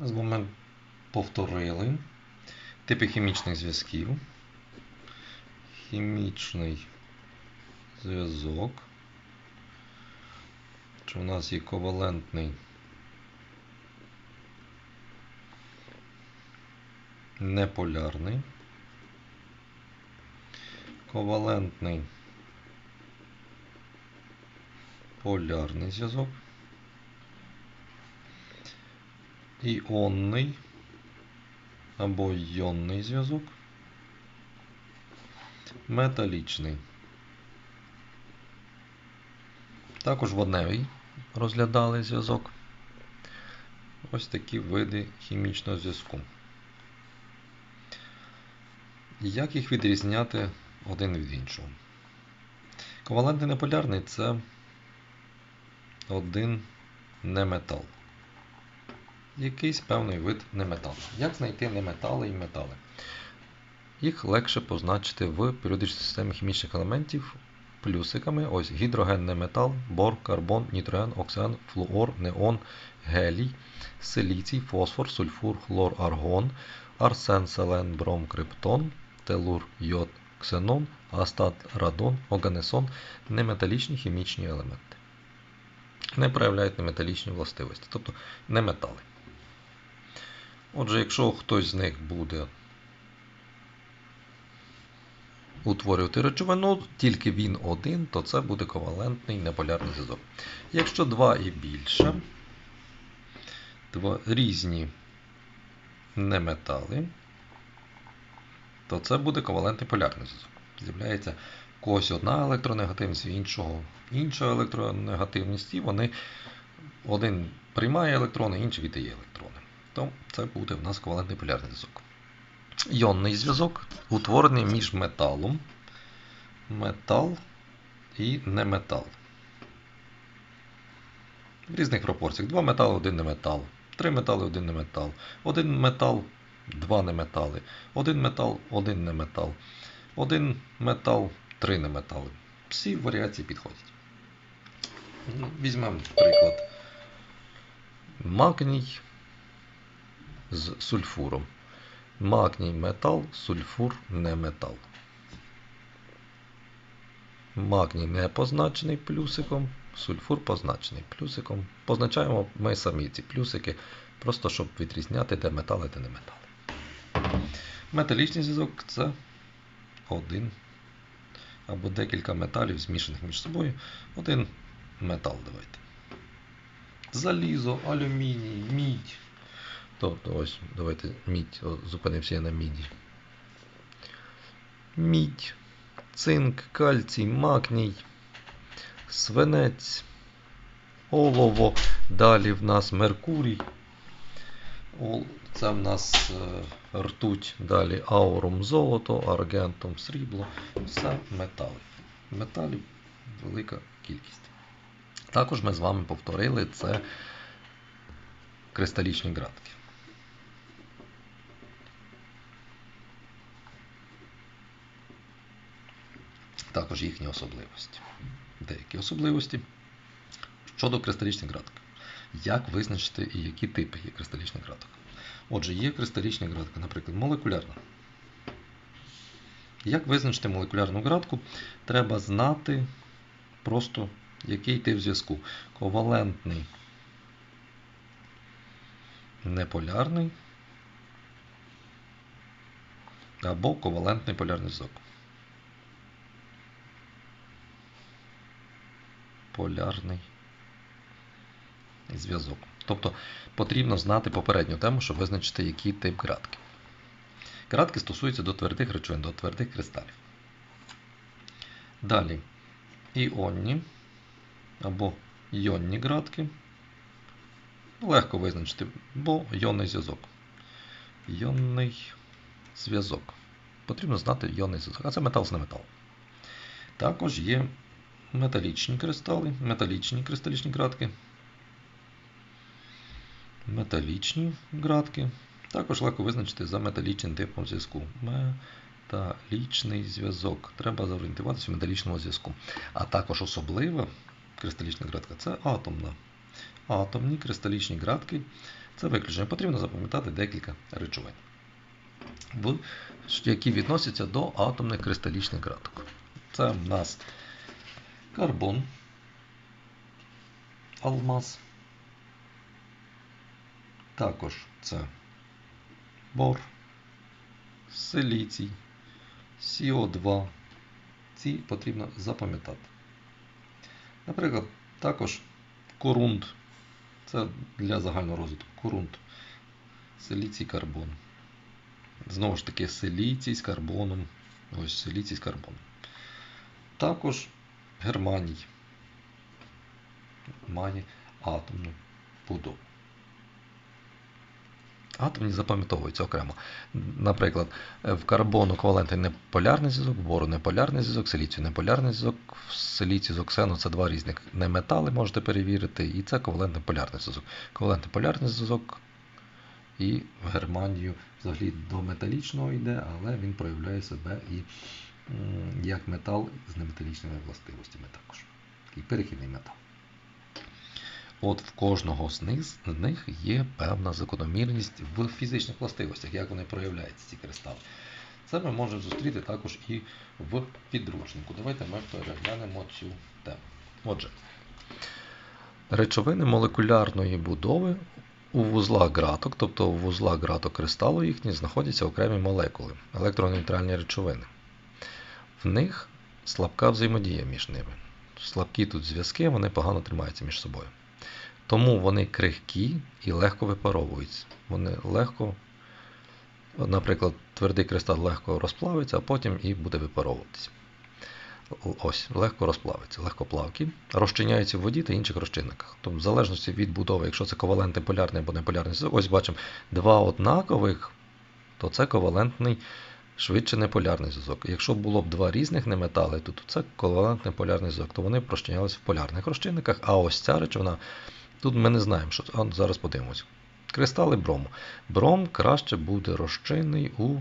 З вами повторили типи хімічних зв'язків. Хімічний зв'язок. Що у нас є ковалентний неполярний, ковалентний полярний зв'язок, іонний або йонний зв'язок, металічний. Також водневий розглядали зв'язок. Ось такі види хімічного зв'язку. Як їх відрізняти один від іншого? Ковалентний неполярний це один неметал. Якийсь певний вид неметалу. Як знайти неметали і метали? Їх легше позначити в періодичній системі хімічних елементів плюсиками. Ось гідроген неметал, бор, карбон, нітроген, оксиген, флуор, неон, гелій, силіцій, фосфор, сульфур, хлор, аргон, арсен, селен, бром, криптон, телур, йод, ксенон, астат, радон, оганесон неметалічні хімічні елементи. Не проявляють неметалічні властивості, тобто не метали. Отже, якщо хтось з них буде утворювати речовину, тільки він один, то це буде ковалентний неполярний зв'язок. Якщо два і більше, два різні неметали, то це буде ковалентний полярний зв'язок. З'являється когось одна електронегативність, іншого інша електронегативність, і вони один приймає електрони, інший віддає електрони. То це буде в нас ковалентний полярний зв'язок. Йонний зв'язок утворений між металом, метал і неметал. В різних пропорціях. Два метали, один неметал. Три метали, один неметал. Один метал, два неметали. Один метал, один неметал. Один метал, три неметали. Всі варіації підходять. Візьмемо приклад. Магній з сульфуром. Магній метал, сульфур не метал. Магній не позначений плюсиком, сульфур позначений плюсиком. Позначаємо ми самі ці плюсики, просто щоб відрізняти, де метали, де не метали. Металічний зв'язок це один або декілька металів, змішаних між собою. Один метал давайте. Залізо, алюміній, мідь. Тобто ось, давайте мідь, зупинимося на міді. Мідь, цинк, кальцій, магній, свинець, олово. Далі в нас Меркурій. Це в нас ртуть, далі аурум золото, аргентум срібло. Все метали. Металів велика кількість. Також ми з вами повторили це кристалічні градки. Також їхні особливості. Деякі особливості щодо кристалічних градок. Як визначити і які типи є кристалічних градок? Отже, є кристалічні градки, наприклад, молекулярна. Як визначити молекулярну градку? Треба знати просто, який тип зв'язку. Ковалентний, неполярний або ковалентний полярний зв'язок. Полярний зв'язок. Тобто потрібно знати попередню тему, щоб визначити, який тип градки. Градки стосуються до твердих речовин, до твердих кристалів. Далі іонні або йонні градки. Легко визначити, бо йонний зв'язок. Йонний зв'язок. Потрібно знати йонний зв'язок. А це метал з неметалом. Також є металічні кристали, металічні кристалічні градки. Металічні градки. Також легко визначити за металічним типом зв'язку. Металічний зв'язок. Треба зорієнтуватися в металічному зв'язку. А також особлива кристалічна градка це атомна. Атомні кристалічні градки Це виключення. Потрібно запам'ятати декілька речовин, які відносяться до атомних кристалічних градок. Це в нас карбон, алмаз. Також це бор, силіцій, СО2. Ці потрібно запам'ятати. Наприклад, також корунд. Це для загального розвитку. Корунд. Силіцій карбон. Знову ж таки, силіцій з карбоном. Ось силіцій з карбоном. Також германій має атомну будову. Атомні запам'ятовуються окремо. Наприклад, в карбону ковалентний неполярний зв'язок, в бору неполярний зв'язок, силіцію неполярний зв'язок, в силіцію з оксену це два різних неметали, можете перевірити, і це ковалентний полярний зв'язок. Ковалентний полярний зв'язок і в Германію взагалі до металічного йде, але він проявляє себе і як метал з неметалічними властивостями також. Такий перехідний метал. От в кожного з них, з них є певна закономірність в фізичних властивостях, як вони проявляються, ці кристали. Це ми можемо зустріти також і в підручнику. Давайте ми переглянемо цю тему. Отже, речовини молекулярної будови у вузлах граток, тобто у вузлах граток кристалу їхні, знаходяться окремі молекули, електронейтральні речовини. В них слабка взаємодія між ними. Слабкі тут зв'язки, вони погано тримаються між собою. Тому вони крихкі і легко випаровуються. Вони легко, наприклад, твердий кристал легко розплавиться, а потім і буде випаровуватися. Ось, легко розплавиться, легкоплавкі, розчиняються в воді та інших розчинниках. Тобто, в залежності від будови, якщо це ковалентний полярний або неполярний ось бачимо два однакових, то це ковалентний швидше неполярний зв'язок. Якщо було б два різних неметали, то це ковалентний полярний зв'язок, то вони б розчинялися в полярних розчинниках, а ось ця речовина, тут ми не знаємо, що. А, зараз подивимось. Кристали брому. Бром краще буде розчинний у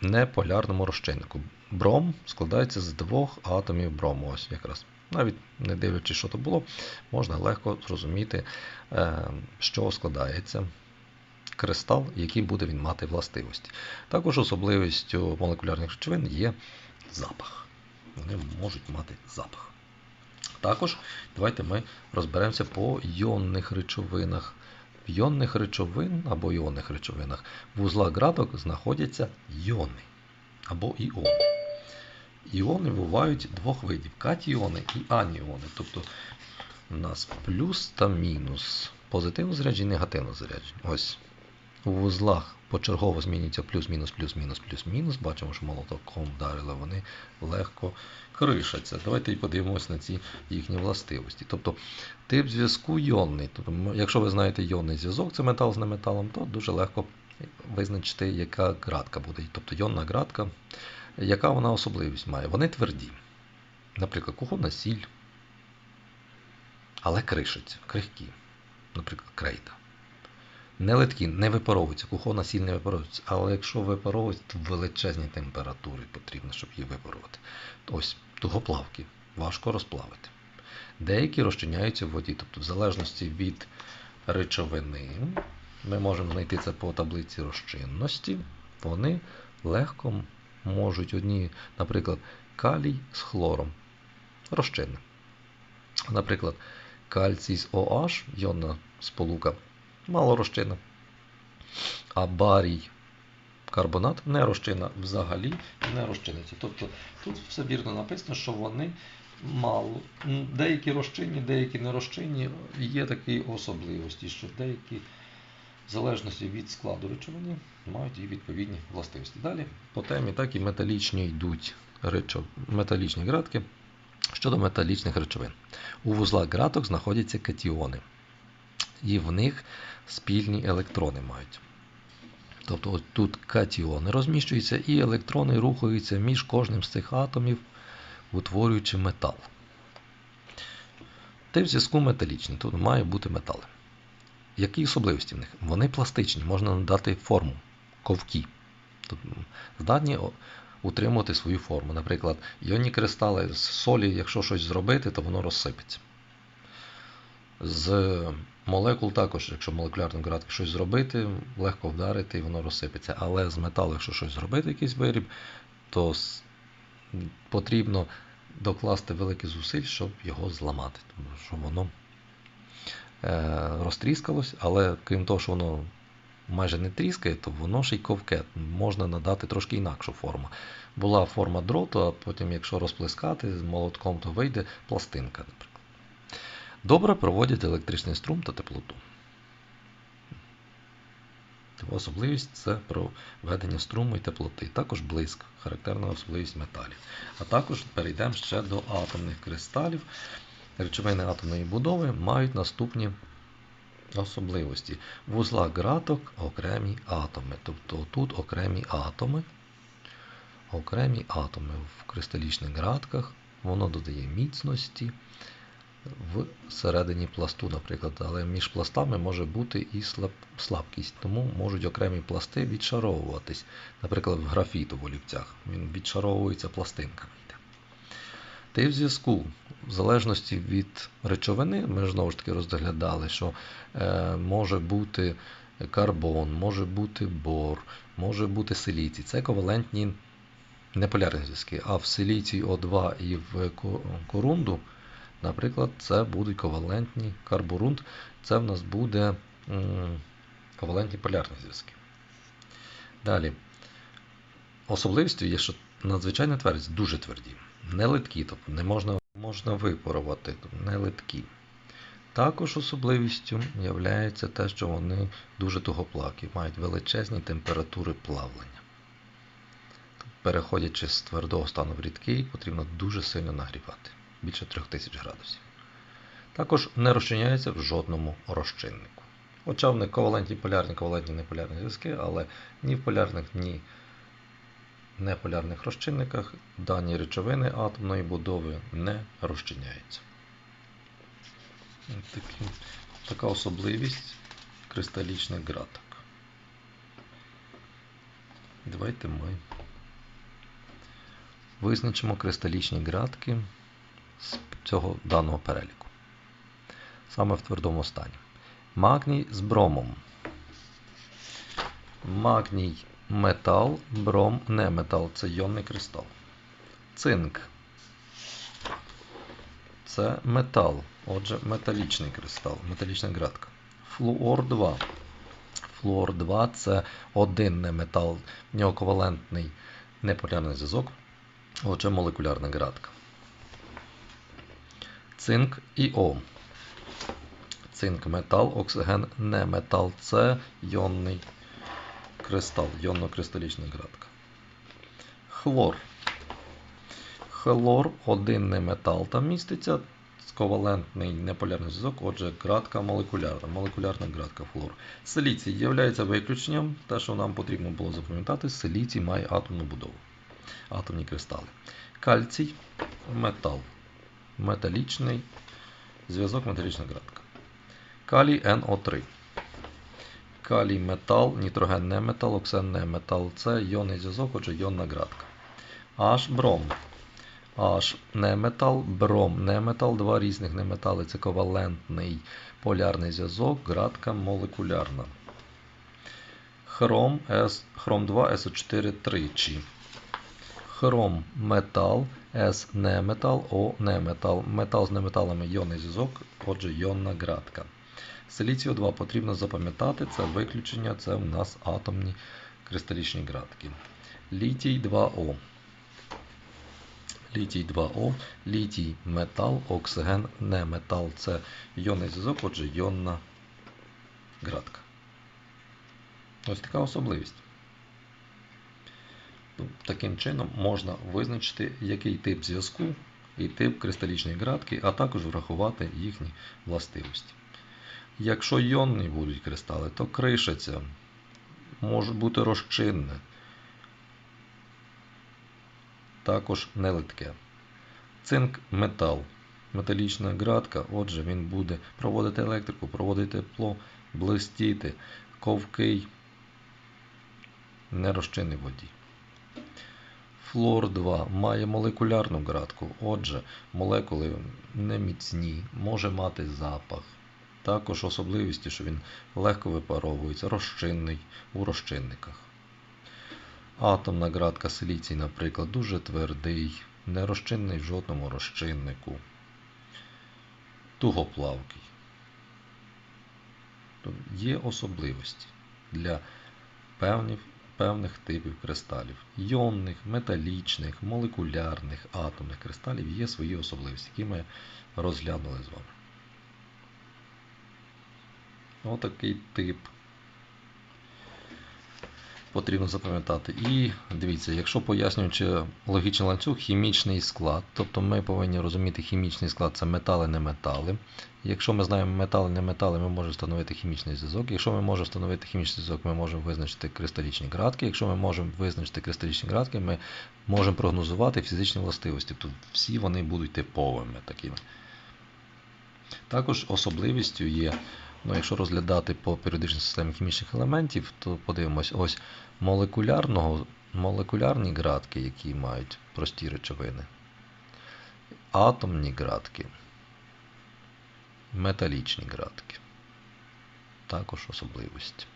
неполярному розчиннику. Бром складається з двох атомів брому. Ось якраз. Навіть не дивлячись, що то було, можна легко зрозуміти, е, що складається кристал, який буде він мати властивості. Також особливістю молекулярних речовин є запах. Вони можуть мати запах. Також давайте ми розберемося по іонних речовинах. В іонних речовин або іонних речовинах в узлах градок знаходяться іони або іони. Іони бувають двох видів: катіони і аніони. Тобто у нас плюс та мінус. Позитивно заряджені, негативно заряджені. Ось у вузлах почергово змінюється плюс-мінус, плюс-мінус, плюс-мінус. Бачимо, що молотоком вдарили, вони легко кришаться. Давайте і подивимося на ці їхні властивості. Тобто тип зв'язку йонний. Тобто, якщо ви знаєте йонний зв'язок, це метал з неметалом, то дуже легко визначити, яка градка буде. Тобто йонна градка, яка вона особливість має. Вони тверді. Наприклад, кухонна сіль, але кришаться, крихкі. Наприклад, крейда. Не литкі, не випаровуються, кухонна сіль не випаровується, але якщо випаровується, то величезні температури потрібно, щоб її випарувати. Ось тугоплавки, важко розплавити. Деякі розчиняються в воді, тобто в залежності від речовини, ми можемо знайти це по таблиці розчинності, вони легко можуть одні, наприклад, калій з хлором розчинне. Наприклад, кальцій з OH, йонна сполука, мало розчинна. А барій карбонат не розчинна взагалі не розчиниться. Тобто тут все вірно написано, що вони мало. Деякі розчинні, деякі не розчинні. Є такі особливості, що деякі, в залежності від складу речовини, мають і відповідні властивості. Далі по темі так і металічні йдуть речов... металічні градки. Щодо металічних речовин. У вузлах градок знаходяться катіони, і в них спільні електрони мають. Тобто тут катіони розміщуються, і електрони рухаються між кожним з цих атомів, утворюючи метал. Тип зв'язку металічний, тут має бути метали. Які особливості в них? Вони пластичні, можна надати форму, ковки. Тобто здатні утримувати свою форму. Наприклад, іонні кристали з солі, якщо щось зробити, то воно розсипеться. З молекул також, якщо молекулярну градку щось зробити, легко вдарити і воно розсипеться. Але з металу, якщо щось зробити, якийсь виріб, то потрібно докласти великі зусиль, щоб його зламати. Тому що воно е, розтріскалось, але крім того, що воно майже не тріскає, то воно ще й ковке. Можна надати трошки інакшу форму. Була форма дроту, а потім, якщо розплескати з молотком, то вийде пластинка, наприклад. Добре проводять електричний струм та теплоту. Особливість це проведення струму і теплоти. Також блиск, характерна особливість металів. А також перейдемо ще до атомних кристалів. Речовини атомної будови мають наступні особливості. В узлах граток окремі атоми. Тобто тут окремі атоми. Окремі атоми в кристалічних градках. Воно додає міцності всередині пласту, наприклад, але між пластами може бути і слаб, слабкість, тому можуть окремі пласти відшаровуватись. Наприклад, в графіту в олівцях. Він відшаровується пластинками. Та й в зв'язку, в залежності від речовини, ми ж знову ж таки розглядали, що е, може бути карбон, може бути бор, може бути силіцій. Це ковалентні неполярні зв'язки. А в силіції О2 і в корунду Наприклад, це будуть ковалентні карборунд, це в нас буде ковалентні полярні зв'язки. Далі. Особливістю є, що надзвичайно тверді, дуже тверді. Не литкі, тобто не можна, можна випарувати, тобто не литкі. Також особливістю є те, що вони дуже тугоплавкі, мають величезні температури плавлення. Переходячи з твердого стану в рідкий, потрібно дуже сильно нагрівати більше 3000 градусів. Також не розчиняється в жодному розчиннику. Хоча в них ковалентні полярні, ковалентні неполярні зв'язки, але ні в полярних, ні неполярних розчинниках дані речовини атомної будови не розчиняються. Такі, така особливість кристалічних граток. Давайте ми визначимо кристалічні градки з цього даного переліку. Саме в твердому стані. Магній з бромом. Магній метал, бром не метал. Це йонний кристал. Цинк. Це метал. Отже, металічний кристал, металічна градка. Флуор 2. Флуор 2 це один неметал, нього ковалентний неполярний зв'язок. Отже, молекулярна градка. Цинк іо. Цинк метал, оксиген не метал. Це йонний кристал, йонно-кристалічна градка. Хлор. Хлор один не метал там міститься. Ковалентний неполярний зв'язок, отже, градка молекулярна, молекулярна градка флор. Силіцій є виключенням. Те, що нам потрібно було запам'ятати, силіцій має атомну будову. Атомні кристали. Кальцій метал металічний зв'язок металічна градка. Калій НО3. Калій метал, нітроген не метал, оксен не метал. Це йонний зв'язок, отже йонна градка. H бром. H не метал, бром не метал, два різних неметали. Це ковалентний полярний зв'язок, градка молекулярна. Хром, S, хром 2, СО4 тричі. Хром метал, С не метал, О не метал. Метал з неметалами йонний зв'язок, отже, йонна градка. Силіцію 2 потрібно запам'ятати, це виключення, це в нас атомні кристалічні градки. Літій 2О. Літій 2О, літій метал, оксиген не метал. Це йонний зв'язок, отже, йонна градка. Ось така особливість. Таким чином можна визначити, який тип зв'язку і тип кристалічної градки, а також врахувати їхні властивості. Якщо йонні будуть кристали, то кришаться, може бути розчинне, також нелитке. Цинк метал. Металічна градка, отже, він буде проводити електрику, проводити тепло, блистіти, ковкий, нерозчинний водій. Флор-2 має молекулярну ґратку, отже, молекули не міцні, може мати запах. Також особливості, що він легко випаровується, розчинний у розчинниках. Атомна ґратка силіцій, наприклад, дуже твердий, не розчинний в жодному розчиннику, тугоплавкий. Є особливості для певних певних типів кристалів. Йонних, металічних, молекулярних, атомних кристалів є свої особливості, які ми розглянули з вами. Отакий тип потрібно запам'ятати. І дивіться, якщо пояснюючи логічний ланцюг, хімічний склад, тобто ми повинні розуміти хімічний склад це метали, не метали. Якщо ми знаємо метали, не метали, ми можемо встановити хімічний зв'язок. Якщо ми можемо встановити хімічний зв'язок, ми можемо визначити кристалічні градки. Якщо ми можемо визначити кристалічні градки, ми можемо прогнозувати фізичні властивості. Тобто всі вони будуть типовими такими. Також особливістю є, ну, якщо розглядати по періодичній системі хімічних елементів, то подивимось, ось молекулярного, молекулярні градки, які мають прості речовини, атомні градки, металічні градки. Також особливості.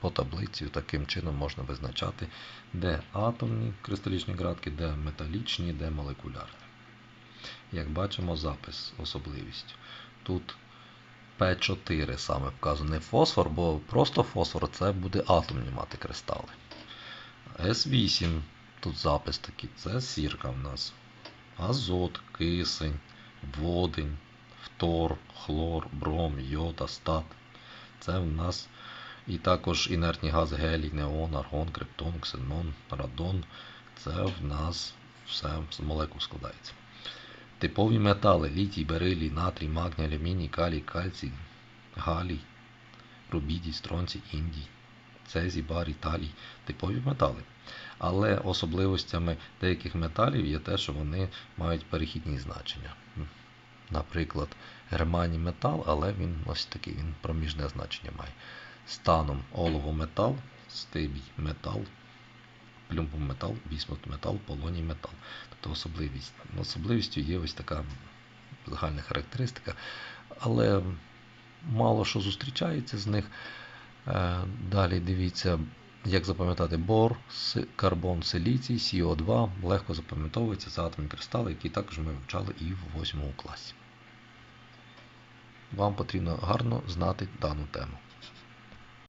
По таблиці таким чином можна визначати, де атомні кристалічні градки, де металічні, де молекулярні. Як бачимо, запис особливістю. Тут P4 саме вказано не фосфор, бо просто фосфор це буде атомні мати кристали. S8, тут запис такий, це сірка в нас. Азот, кисень, водень, фтор, хлор, бром, йод, астат. Це в нас і також інертні гази гелій, неон, аргон, криптон, ксенон, радон. Це в нас все з молекул складається. Типові метали літій, берилій, натрій, магній, алюміній, калій, кальцій, галій, рубідій, стронцій, індій, цезій, барій, талій типові метали. Але особливостями деяких металів є те, що вони мають перехідні значення. Наприклад, германій метал, але він ось такий він проміжне значення має. Станом олово метал, стибій метал, плюмбум метал, бісмут метал, полоній метал. Тобто особливість. Особливістю є ось така загальна характеристика, але мало що зустрічається з них. Е, Далі дивіться, як запам'ятати бор, карбон, силіцій, СіО2 легко запам'ятовується за атомні кристали, які також ми вивчали і в 8 класі. Вам потрібно гарно знати дану тему.